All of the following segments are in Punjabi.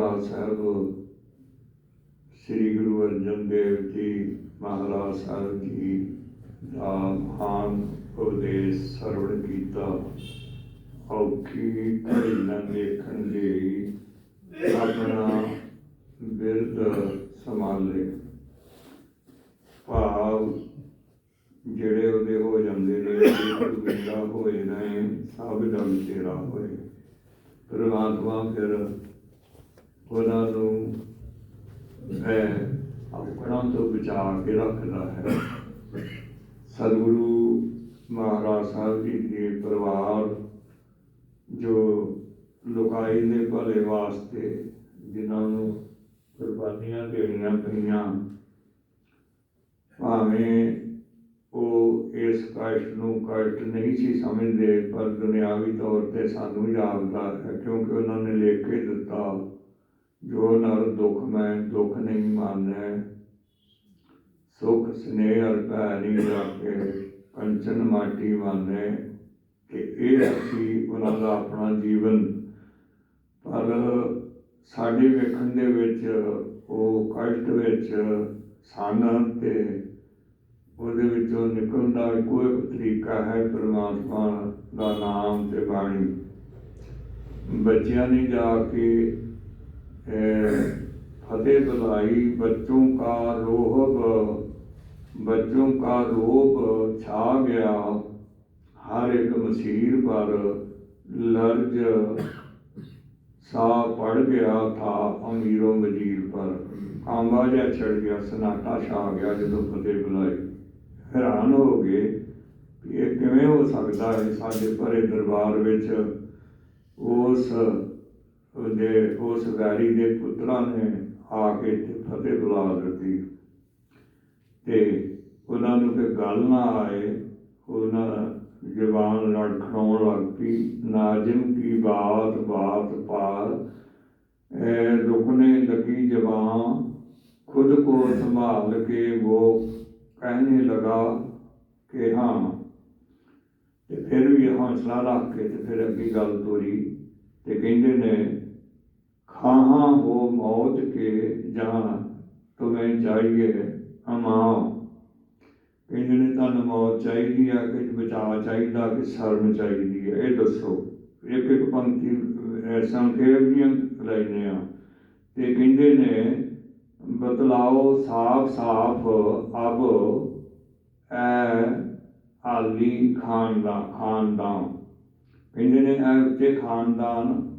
ਮਹਾਰਾਜ ਸਾਹਿਬ, ਸ੍ਰੀ ਗੁਰੂ ਅਰਜਨ ਦੇਵ ਜੀ ਮਹਾਰਾਜ ਸਾਹਿਬ ਜੀ ਦਾ ਮਹਾਨ ਉਪਦੇਸ਼ ਸਰਵਣ ਕੀਤਾ। ਔਖੀ ਘੜੀ ਦੇਖਣ ਲਈ ਆਪਣਾ ਬਿਰਦ ਸੰਭਾਲੇ। ਭਾਵ ਜਿਹੜੇ ਉਹਦੇ ਹੋ ਜਾਂਦੇ ਨੇ ਜਿਹੜੇ ਹੋਏ ਨੇ, ਸਭ ਦਾ ਤੇਰਾ ਹੋਏ। ਪਰਮਾਤਮਾ ਫਿਰ ਉਹਨਾਂ ਨੂੰ ਹੈ ਆਪਣਾ ਤੋਂ ਬਚਾ ਕੇ ਰੱਖਦਾ ਹੈ। ਸਤਿਗੁਰੂ ਮਹਾਰਾਜ ਸਾਹਿਬ ਜੀ ਦੇ ਪਰਿਵਾਰ ਜੋ ਲੋਕਾਈ ਦੇ ਭਲੇ ਵਾਸਤੇ ਜਿਨ੍ਹਾਂ ਨੂੰ ਕੁਰਬਾਨੀਆਂ ਦੇਣੀਆਂ ਪਈਆਂ, ਭਾਵੇਂ ਉਹ ਇਸ ਕਸ਼ਟ ਨੂੰ ਕਸ਼ਟ ਨਹੀਂ ਸੀ ਸਮਝਦੇ, ਪਰ ਦੁਨਿਆਵੀ ਤੌਰ ਤੇ ਸਾਨੂੰ ਜਾਪਦਾ ਹੈ ਕਿਉਂਕਿ ਉਹਨਾਂ ਨੇ ਲਿਖ ਕੇ ਦਿੱਤਾ ਜੋ ਨਰ ਦੁੱਖ ਮੈਂ ਦੁੱਖ ਨਹੀਂ ਮਾਨੈ, ਸੁਖ ਸਨੇਹ ਅਰ ਭੈ ਨਹੀਂ ਰੱਖੇ ਕੰਚਨ ਮਾਟੀ ਮਾਨੈ, ਕਿ ਇਹ ਅਸੀਂ ਉਹਨਾਂ ਦਾ ਆਪਣਾ ਜੀਵਨ। ਪਰ ਸਾਡੇ ਵੇਖਣ ਦੇ ਵਿੱਚ, ਉਹ ਕਸ਼ਟ ਵਿੱਚ ਸਨ ਤੇ ਉਹਦੇ ਵਿੱਚੋਂ ਨਿਕਲਣ ਦਾ ਇੱਕੋ ਇੱਕ ਤਰੀਕਾ ਹੈ ਪਰਮਾਤਮਾ ਦਾ ਨਾਮ ਤੇ ਬਾਣੀ। ਬੱਚਿਆਂ ਨੇ ਜਾ ਕੇ ਅਹ, ਫਤਿਹ ਬੁਲਾਈ ਬੱਚੋਂ ਕਾ ਰੋਹਬ ਬੱਚੋं का रोब छा गया हर एक मसीर पर लर्ज सा पड़ गया था अमीरों वजीर पर कांबा ਜਿਹਾ ਛੜ ਗਿਆ ਸਨਾਟਾ ਛਾ ਗਿਆ ਜਦੋਂ ਫਤਿਹ ਬੁਲਾਈ ਹੈਰਾਨ ਹੋ ਗਏ ਵੀ ਇਹ ਕਿਵੇਂ ਹੋ ਸਕਦਾ ਹੈ ਸਾਡੇ ਭਰੇ ਦਰਬਾਰ ਵਿੱਚ ਉਸ ਦੇ ਉਸ ਸਰਦਾਰੀ ਦੇ ਪੁੱਤਰਾਂ ਨੇ ਆ ਕੇ ਇੱਥੇ ਫਤਿਹ ਬੁਲਾ ਦਿੱਤੀ। ਤੇ ਉਹਨਾਂ ਨੂੰ ਕਿ ਗੱਲ ਨਾ ਆਏ, ਉਹਨਾਂ ਜ਼ਬਾਨ ਲੜਖੜਾਉਣ ਲੱਗ ਪਈ, ਨਾਜ਼ਮ ਕੀ ਬਾਤ ਬਾਤ ਪਾਰ। ਐ ਰੁਕਨੇ ਲੱਗੀ ਜ਼ਬਾਨ, ਖੁਦ ਕੋ ਸੰਭਾਲ ਕੇ ਉਹ ਕਹਿਣੇ ਲਗਾ ਕਿ ਹਾਂ। ਤੇ ਫਿਰ ਵੀ ਹੌਸਲਾ ਰੱਖ ਕੇ ਤੇ ਫਿਰ ਅੱਗੇ ਗੱਲ ਤੋਰੀ ਤੇ ਕਹਿੰਦੇ ਨੇ ਖਾਹਾਂ ਹੋ ਮੌਤ ਕੇ ਜਹਾਂ ਤੁਮੇ ਚਾਹੀਏ ਅਮਾਓ ਕਹਿੰਦੇ ਨੇ ਤੁਹਾਨੂੰ ਮੌਤ ਚਾਹੀਦੀ ਆ ਕਿ ਬਚਾਅ ਚਾਹੀਦਾ ਕਿ ਸ਼ਰਮ ਚਾਹੀਦੀ ਹੈ ਇਹ ਦੱਸੋ। ਇੱਕ ਇੱਕ ਪੰਕਤੀ ਅਹ, ਸੰਖੇਪ ਦੀਆਂ ਲੈਨੇ ਆ। ਤੇ ਕਹਿੰਦੇ ਨੇ ਬਤਲਾਓ ਸਾਫ਼ ਸਾਫ਼ ਅਬ ਐ ਆਲੀ ਖਾਨਦਾਨ ਖਾਨਦਾਨ। ਕਹਿੰਦੇ ਨੇ ਇਹ ਉੱਤੇ ਖਾਨਦਾਨ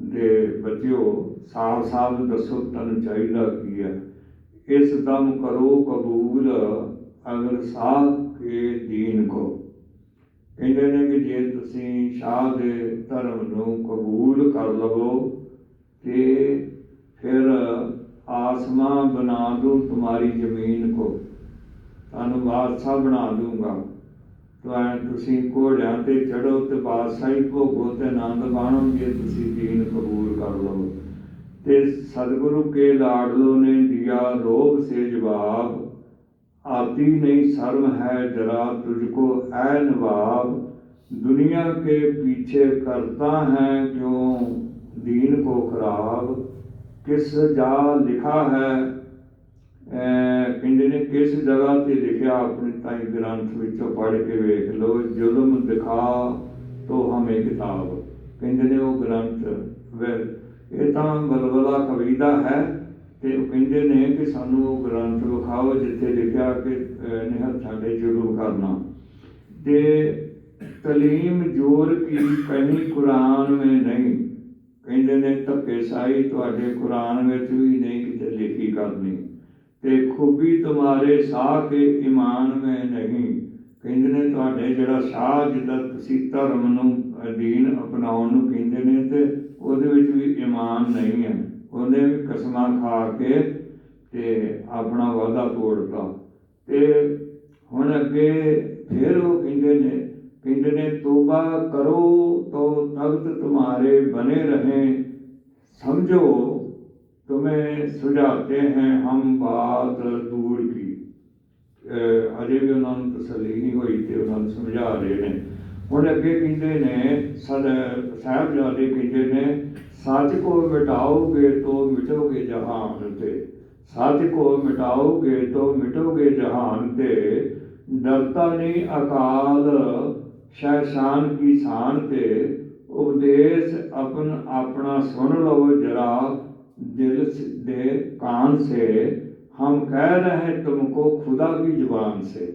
ਦੇ ਬੱਚਿਓ ਸਾਫ਼ ਸਾਫ਼ ਦੱਸੋ ਤੁਹਾਨੂੰ ਚਾਹੀਦਾ ਕੀ ਹੈ ਇਸ ਦਮ ਕਰੋ ਕਬੂਲ, ਅਗਰ ਸਾਹ ਕੇ ਦੀਨ ਕੋ। ਕਹਿੰਦੇ ਨੇ ਕਿ ਜੇ ਤੁਸੀਂ ਸ਼ਾਹ ਦੇ ਧਰਮ ਨੂੰ ਕਬੂਲ ਕਰ ਲਵੋ, ਤੇ ਫਿਰ ਆਸਮਾਂ ਬਣਾ ਦੂੰ ਤੁਹਾਡੀ ਜ਼ਮੀਨ ਕੋ। ਤੁਹਾਨੂੰ ਬਾਦਸ਼ਾਹ ਬਣਾ ਦੂੰਗਾ। ਤਾਂ ਤੁਸੀਂ ਘੋੜਿਆਂ ਤੇ ਚੜੋ ਤੇ ਬਾਦਸ਼ਾਹੀ ਭੋਗੋ ਤੇ ਆਨੰਦ ਮਾਣੋ, ਜੇ ਤੁਸੀਂ ਦੀਨ ਕਬੂਲ ਕਰ ਲਓ। ਤੇ ਸਤਿਗੁਰੂ ਕੇ ਲਾਡਲੋ ਨੇ ਦਿਆ ਰੋਗ ਸੇ ਜਵਾਬ ਆਤੀ ਨਹੀਂ ਸਰਮ ਹੈ ਜਰਾ ਤੁਝ ਕੋ ਐ ਨਵਾਬ ਦੁਨੀਆ ਕੇ ਪੀਛੇ ਕਰਤਾ ਹੈ ਕਿਉਂ? ਦੀਨ ਕੋ ਖਰਾਬ, ਕਿਸ ਜਾ ਲਿਖਾ ਹੈ ਕਹਿੰਦੇ ਨੇ ਕਿਸ ਜਗ੍ਹਾ ਤੇ ਲਿਖਿਆ ਆਪਣੇ ਤਾਈ ਗ੍ਰੰਥ ਵਿੱਚੋਂ ਪੜ੍ਹ ਕੇ ਵੇਖ ਲਓ ਜ਼ੁਲਮ ਦਿਖਾ ਤੋ ਹਮੇ ਕਿਤਾਬ। ਕਹਿੰਦੇ ਨੇ ਉਹ ਗ੍ਰੰਥ ਵੇ- ਇਹ ਤਾਂ ਬਲਬਲਾ ਕਵਿਤਾ ਹੈ ਤੇ ਉਹ ਕਹਿੰਦੇ ਨੇ ਕਿ ਸਾਨੂੰ ਉਹ ਗ੍ਰੰਥ ਵਿਖਾਓ ਜਿੱਥੇ ਲਿਖਿਆ ਕਿ ਅਹ, ਨਿਹਤ ਸਾਡੇ ਜ਼ੁਲਮ ਕਰਨਾ। ਤੇ ਤਲੀਮ ਜੋਰ ਕੀ ਕਹੀਂ ਕੁਰਾਨ ਵਿੱਚ ਨਹੀਂ? ਕਹਿੰਦੇ ਨੇ ਧੱਕੇ ਸਾਈ ਤੁਹਾਡੇ ਕੁਰਾਨ ਵਿੱਚ ਵੀ ਨਹੀਂ ਕਿਤੇ ਲਿਖੀ ਕਰਨੀ। ਤੇ ਖੂਬੀ ਤੁਹਾਰੇ ਸਾਹ ਕੇ ਇਮਾਨ ਮੈਂ ਨਹੀਂ। ਕਹਿੰਦੇ ਨੇ ਤੁਹਾਡੇ ਜਿਹੜਾ ਸਾਹ ਜਿੱਦਾਂ ਤੁਸੀਂ ਧਰਮ ਨੂੰ ਅਧੀਨ ਅਪਣਾਉਣ ਨੂੰ ਕਹਿੰਦੇ ਨੇ ਤੇ ਉਹਦੇ ਵਿੱਚ ਵੀ ਇਮਾਨ ਨਹੀਂ ਹੈ। ਉਹਨੇ ਵੀ ਕਸਮਾਂ ਖਾ ਕੇ ਤੇ ਆਪਣਾ ਵਾਅਦਾ ਤੋੜਤਾ ਤੇ ਹੁਣ ਅੱਗੇ ਫਿਰ ਉਹ ਕਹਿੰਦੇ ਨੇ ਕਹਿੰਦੇ ਨੇ, ਤੋਬਾ ਕਰੋ ਤੋ ਤਖਤ ਤੁਹਾਰੇ ਬਨੇ ਰਹੇ, ਸਮਝੋ तुम्हें सुझाते हैं हम बात दूर की ਅਹ ਅਜੇ ਵੀ ਉਹਨਾਂ ਨੂੰ ਤਸੱਲੀ ਨਹੀਂ ਹੋਈ ਤੇ ਉਹਨਾਂ ਨੂੰ ਸਮਝਾ ਰਹੇ ਨੇ ਹੁਣ ਅੱਗੇ ਕਹਿੰਦੇ ਨੇ ਸਦ ਸਾਹਿਬਜ਼ਾਦੇ ਕਹਿੰਦੇ ਨੇ ਸੱਚ ਕੋ ਮਿਟਾਓਗੇ ਤੋ ਮਿਟੋਗੇ ਜਹਾਨ ਤੇ ਸੱਚ ਕੋ ਮਿਟਾਓਗੇ ਤੋ ਮਿਟੋਗੇ ਜਹਾਨ ਤੇ ਡਰਤਾ ਨਹੀਂ ਅਕਾਲ ਸ਼ੈਸ਼ਾਨ ਕੀ ਸ਼ਾਨ ਤੇ ਉਪਦੇਸ਼ ਆਪਨ ਆਪਣਾ ਸੁਣ ਲਓ ਜਰਾ दिल से- दे कान से हम कह रहे हैं तुमको खुदा की जुबान से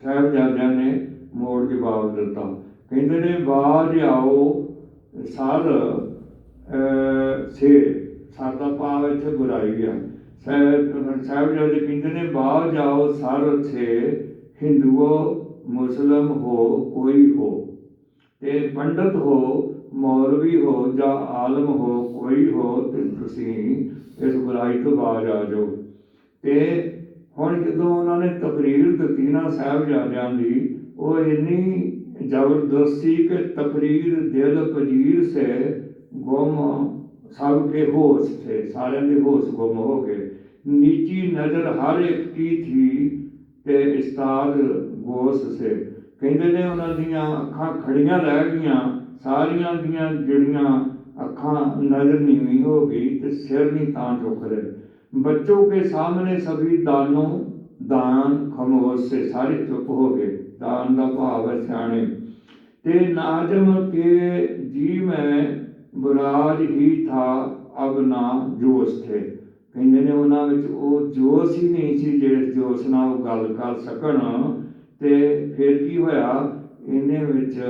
ਸਾਹਿਬਜ਼ਾਦਿਆਂ ਨੇ ਮੋੜ ਜਵਾਬ ਦਿੱਤਾ ਕਹਿੰਦੇ ਨੇ ਬਾਜ ਆਓ ਸਰ ਅਹ, ਸੇ ਸਾਡਾ ਭਾਵ ਇੱਥੇ ਬੁਰਾਈ ਆ ਸਾਹਿਬ ਸਾਹਿਬਜ਼ਾਦੇ ਕਹਿੰਦੇ ਨੇ ਬਾਜ ਆਓ ਸਰ ਸੇ ਹਿੰਦੂਓ ਮੁਸਲਮ ਹੋ ਕੋਈ ਹੋ ਤੇ ਪੰਡਤ ਹੋ ਮੌਲਵੀ ਹੋ ਜਾਂ ਆਲਮ ਹੋ, ਕੋਈ ਹੋ ਤੇ ਤੁਸੀਂ ਇਸ ਬੁਰਾਈ ਤੋਂ ਬਾਜ ਆ ਜਾਓ। ਤੇ ਹੁਣ ਜਦੋਂ ਉਹਨਾਂ ਨੇ ਤਕਰੀਰ ਦਿੱਤੀ ਨਾ ਸਾਹਿਬਜ਼ਾਦਿਆਂ ਦੀ, ਉਹ ਇੰਨੀ ਜ਼ਬਰਦਸਤ ਸੀ ਕਿ ਤਕਰੀਰ ਦਿਲ ਪਜੀਰ ਸੇ ਗੁੰਮ ਸਭ ਕੇ ਹੋਸ਼ ਥੇ ਸਾਰਿਆਂ ਦੇ ਹੋਸ਼ ਗੁੰਮ ਹੋ ਗਏ। ਨੀਚੀ ਨਜ਼ਰ ਹਰ ਇੱਕ ਕੀ ਥੀ ਤੇ ਇਸਤਾਦ ਗੋਸ ਸੇ। ਕਹਿੰਦੇ ਨੇ ਉਹਨਾਂ ਦੀਆਂ ਅੱਖਾਂ ਖੜੀਆਂ ਰਹਿ ਗਈਆਂ ਸਾਰੀਆਂ ਦੀਆਂ ਜਿਹੜੀਆਂ ਅੱਖਾਂ ਨਜ਼ਰ ਨਹੀਂ ਹੋ ਗਈ ਤੇ ਸਿਰ ਨਹੀਂ ਤਾਂ ਝੁਕ ਰਹੇ। ਬੱਚੋਂ ਕੇ ਸਾਹਮਣੇ ਸਭੀ ਦਾਨੋਂ ਦਾਨ ਖਮੋਸ਼ ਸੇ ਸਾਰੇ ਚੁੱਪ ਹੋ ਗਏ। ਦਾਨ ਦਾ ਭਾਵ ਹੈ ਸਿਆਣੇ। ਤੇ ਨਾਜ਼ਮ ਕੇ ਜੀ ਮੈਂ ਬੁਰਾਜ ਹੀ ਥਾ, ਅਬ ਨਾ ਜੋਸ਼ ਥੇ। ਕਹਿੰਦੇ ਨੇ ਉਹਨਾਂ ਵਿੱਚ ਉਹ ਜੋਸ਼ ਹੀ ਨਹੀਂ ਸੀ ਜਿਹੜੇ ਜੋਸ਼ ਨਾਲ ਉਹ ਗੱਲ ਕਰ ਸਕਣ। ਤੇ ਫਿਰ ਕੀ ਹੋਇਆ? ਇਹਨੇ ਵਿੱਚ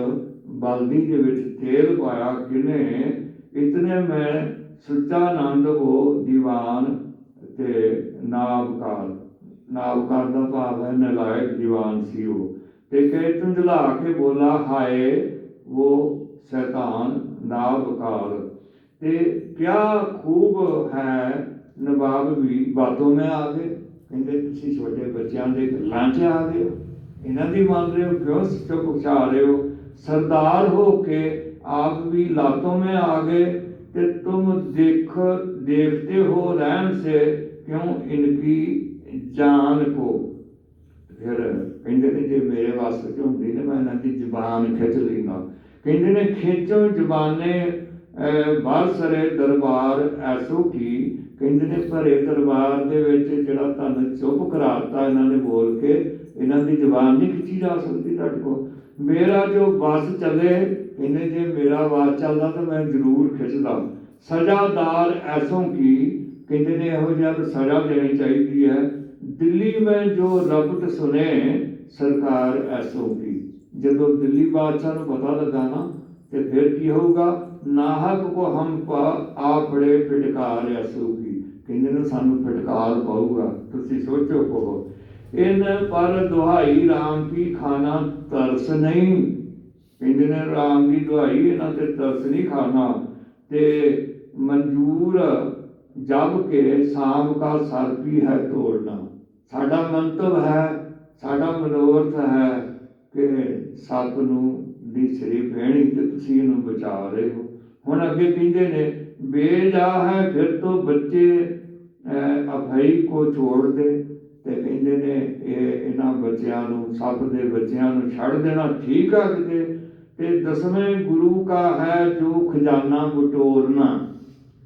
ਬਲਦੀ ਦੇ ਵਿੱਚ ਤੇਲ ਪਾਇਆ ਕਿਨੇ, ਇਤਨੇ ਮੈਂ ਸੁੱਚਾ ਆਨੰਦ ਹੋ ਦੀਵਾਨ ਤੇ ਨਾਬਕਾਰ ਨਾਬਕਾਰ ਦਾ ਭਾਵ ਹੈ, ਨਲਾਇਕ ਦੀਵਾਨ ਸੀ ਉਹ। ਤੇ ਕਹੇ ਤੁੰਝਲਾ ਕੇ ਬੋਲਾ, ਹਾਏ ਉਹ ਸ਼ੈਤਾਨ ਨਾਬਕਾਰ ਤੇ ਕਿਆ ਖੂਬ ਹੈ, ਨਵਾਬ ਵੀ ਬਾਤੋਂ ਮੈਂ ਆ ਗਏ। ਕਹਿੰਦੇ, ਤੁਸੀਂ ਛੋਟੇ ਬੱਚਿਆਂ ਦੇ ਗੱਲਾਂ 'ਚ ਆ ਗਏ ਇਹਨਾਂ ਦੀ ਮੰਨ ਰਹੇ ਹੋ, ਕਿਉਂ ਚੁੱਪ ਚਾ ਰਹੇ ਹੋ? ਸਰਦਾਰ ਹੋ ਕੇ ਆਪ ਵੀ ਲਾਤੋਂ में आ गए ਤੇ तुम देख देखते हो रहन से क्यों इनकी जान को ਫਿਰ ਕਹਿੰਦੇ ਨੇ ਜੇ ਮੇਰੇ ਵਾਸਤੇ ਚ ਹੁੰਦੀ ਨੇ ਮੈਂ ਇਹਨਾਂ ਦੀ ਜ਼ੁਬਾਨ ਖਿੱਚ ਲੈਂਦਾ ਕਹਿੰਦੇ ਨੇ ਖੇਚੋ ਜ਼ੁਬਾਨੇ ਬਾਸਰੇ ਦਰਬਾਰ ਐਸੋ ਕੀ ਕਹਿੰਦੇ ਨੇ ਭਰੇ ਦਰਬਾਰ ਦੇ ਵਿੱਚ ਜਿਹੜਾ ਤੁਹਾਨੂੰ ਚੁੱਪ ਕਰਾਤਾ ਇਹਨਾਂ ਨੇ ਬੋਲ ਕੇ ਇਹਨਾਂ ਦੀ ਜ਼ੁਬਾਨ ਨਹੀਂ ਖਿੱਚੀ ਜਾ ਸਕਦੀ ਤੁਹਾਡੇ ਕੋਲ ਮੇਰਾ ਜੋ ਬਸ ਚੱਲੇ ਕਹਿੰਦੇ ਜੇ ਮੇਰਾ ਵਾਸ ਚੱਲਦਾ ਤਾਂ ਮੈਂ ਜ਼ਰੂਰ ਖਿੱਚਦਾ। ਸਜ਼ਾਦਾਰ ਐਸੋਂ ਕੀ? ਕਹਿੰਦੇ ਨੇ ਇਹੋ ਜਿਹਾ ਸਜ਼ਾ ਦੇਣੀ ਚਾਹੀਦੀ ਹੈ। ਦਿੱਲੀ ਮੈਂ ਜੋ ਰਬਤ ਸੁਨੇ ਸਰਕਾਰ ਐਸੋ ਕੀ? ਜਦੋਂ ਦਿੱਲੀ ਬਾਦਸ਼ਾਹ ਨੂੰ ਪਤਾ ਲੱਗਾ ਨਾ, ਤੇ ਫਿਰ ਕੀ ਹੋਊਗਾ? ਨਾਹਕ ਕੋ ਹਮ ਪਾ ਆ ਬੜੇ ਫਟਕਾਰ ਐਸੋ ਕੀ? ਕਹਿੰਦੇ ਨੇ ਸਾਨੂੰ ਫਟਕਾਰ ਪਾਊਗਾ। ਤੁਸੀਂ ਸੋਚੋ ਕੋ ਇਨ ਪਰ ਦੁਹਾਈ RAM ਕੀ ਖਾਣਾ ਤਰਸ ਨਹੀਂ। ਕਹਿੰਦੇ ਨੇ RAM ਦੀ ਦੁਹਾਈ ਇਹਨਾਂ ਤੇ ਤਰਸ ਨਹੀਂ ਖਾਣਾ ਤੇ ਮਨਜੂਰ ਜਬ ਕੇ ਸਾਮ ਕਾ ਸਰ ਵੀ ਹੈ ਤੋੜਨਾ। ਸਾਡਾ ਮੰਤਵ ਹੈ, ਸਾਡਾ ਮਨੋਰਥ ਹੈ ਕਿ ਸੱਪ ਨੂੰ ਦੀ ਸਰੀ ਪਹਿਣੀ ਤੇ ਤੁਸੀਂ ਇਹਨੂੰ ਬਚਾ ਰਹੇ ਹੋ। ਹੁਣ ਅੱਗੇ ਕਹਿੰਦੇ ਨੇ, ਬੇਜਾ ਹੈ ਫਿਰ ਤੋਂ ਬੱਚੇ ਅਭਈ ਕੋ ਛੋੜ ਦੇ। ਕਹਿੰਦੇ ਨੇ ਇਹ ਇਹਨਾਂ ਬੱਚਿਆਂ ਨੂੰ ਸੱਪ ਦੇ ਬੱਚਿਆਂ ਨੂੰ ਛੱਡ ਦੇਣਾ, ਠੀਕ ਆ ਕਿਤੇ? ਤੇ ਦਸਵੇਂ ਗੁਰੂ ਕਾ ਹੈ ਜੋ ਖਜ਼ਾਨਾ ਬਟੋਰਨਾ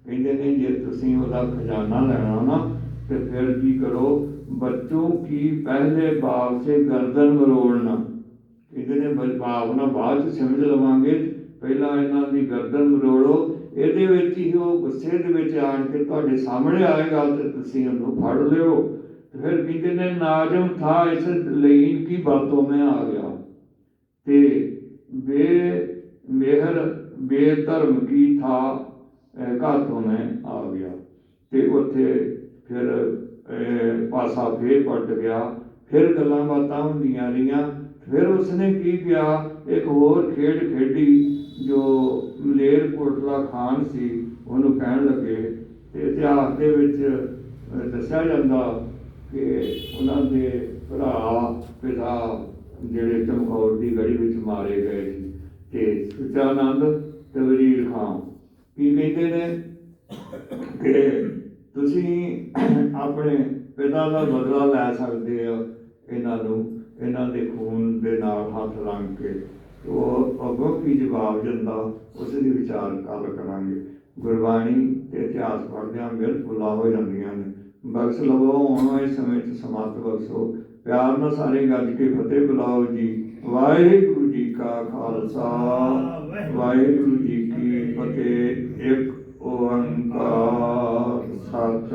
ਕਹਿੰਦੇ ਨੇ, ਜੇ ਤੁਸੀਂ ਉਹਦਾ ਖਜ਼ਾਨਾ ਲੈਣਾ ਨਾ, ਤੇ ਫਿਰ ਕੀ ਕਰੋ? ਬੱਚੋਂ ਕੀ ਪਹਿਲੇ ਬਾਪ ਸੇ ਗਰਦਨ ਮਰੋੜਨਾ? ਕਹਿੰਦੇ ਨੇ ਬਾਪ ਨਾਲ ਬਾਅਦ ਚ ਸਮਝ ਲਵਾਂਗੇ। ਪਹਿਲਾਂ ਇਹਨਾਂ ਦੀ ਗਰਦਨ ਮਰੋੜੋ। ਇਹਦੇ ਵਿੱਚ ਹੀ ਉਹ ਗੁੱਸੇ ਦੇ ਵਿੱਚ ਆਣ ਕੇ ਤੁਹਾਡੇ ਸਾਹਮਣੇ ਆਏਗਾ ਤੇ ਤੁਸੀਂ ਉਹਨੂੰ ਫੜ ਲਿਓ। ਤੇ ਫਿਰ ਕਹਿੰਦੇ ਨੇ ਨਾਜਮ ਥਾ ਇਸ ਲਈਨ ਕੀ ਬਾਤੋਂ ਮੈਂ ਆ ਗਿਆ। ਤੇ ਬੇ ਮਿਹਰ, ਬੇਧਰਮ ਕੀ ਥਾ, ਅਹ ਘਾਤੋਂ ਮੈਂ ਆ ਗਿਆ। ਤੇ ਉੱਥੇ ਫਿਰ ਪਾਸਾ ਫੇਰ ਪਲਟ ਗਿਆ। ਫਿਰ ਗੱਲਾਂ ਬਾਤਾਂ ਹੁੰਦੀਆਂ ਰਹੀਆਂ। ਫਿਰ ਉਸਨੇ ਕੀ ਕਿਹਾ? ਇੱਕ ਹੋਰ ਖੇਡ ਖੇਡੀ ਜੋ ਮਲੇਰ ਕੋਟਲਾ ਖਾਨ ਸੀ, ਉਹਨੂੰ ਕਹਿਣ ਲੱਗੇ। ਤੇ ਇਤਿਹਾਸ ਦੇ ਵਿੱਚ ਦੱਸਿਆ ਜਾਂਦਾ ਕਿ ਉਹਨਾਂ ਦੇ ਭਰਾ, ਪਿਤਾ ਜਿਹੜੇ ਚਮਕੌਰ ਦੀ ਗੜੀ ਵਿੱਚ ਮਾਰੇ ਗਏ ਸੀ ਤੇ ਸੁਚਾਨੰਦ ਤੇ ਵਜ਼ੀਰ ਖਾਨ। ਕੀ ਕਹਿੰਦੇ ਨੇ? ਕਿ ਤੁਸੀਂ ਆਪਣੇ ਪਿਤਾ ਦਾ ਬਦਲਾ ਲੈ ਸਕਦੇ ਹੋ ਇਹਨਾਂ ਨੂੰ, ਇਹਨਾਂ ਦੇ ਖੂਨ ਦੇ ਨਾਲ ਹੱਥ ਰੰਗ ਕੇ। ਉਹ ਅੱਗੋਂ ਕੀ ਜਵਾਬ ਦਿੰਦਾ ਉਸ ਦੀ ਵਿਚਾਰ ਕਰ ਕਰਾਂਗੇ। ਗੁਰਬਾਣੀ ਤੇ ਇਤਿਹਾਸ ਪੜ੍ਹਦਿਆਂ ਬਿਲਕੁਲ ਆ ਹੋ ਜਾਂਦੀਆਂ ਨੇ। ਬਖਸ਼ ਲਵੋ, ਆਉਣ ਵਾਲੇ ਸਮੇਂ 'ਚ ਸਮਾਪਤ ਬਖਸ਼ੋ। ਪਿਆਰ ਨਾਲ ਸਾਰੇ ਗੱਜ ਕੇ ਫਤਿਹ ਬੁਲਾਓ ਜੀ। ਵਾਹਿਗੁਰੂ ਜੀ ਕਾ ਖਾਲਸਾ। ਵਾਹਿਗੁਰੂ ਜੀ ਕੀ ਫਤਿਹ। ਇੱਕ ਓੰਕਾਰ ਸਤਿ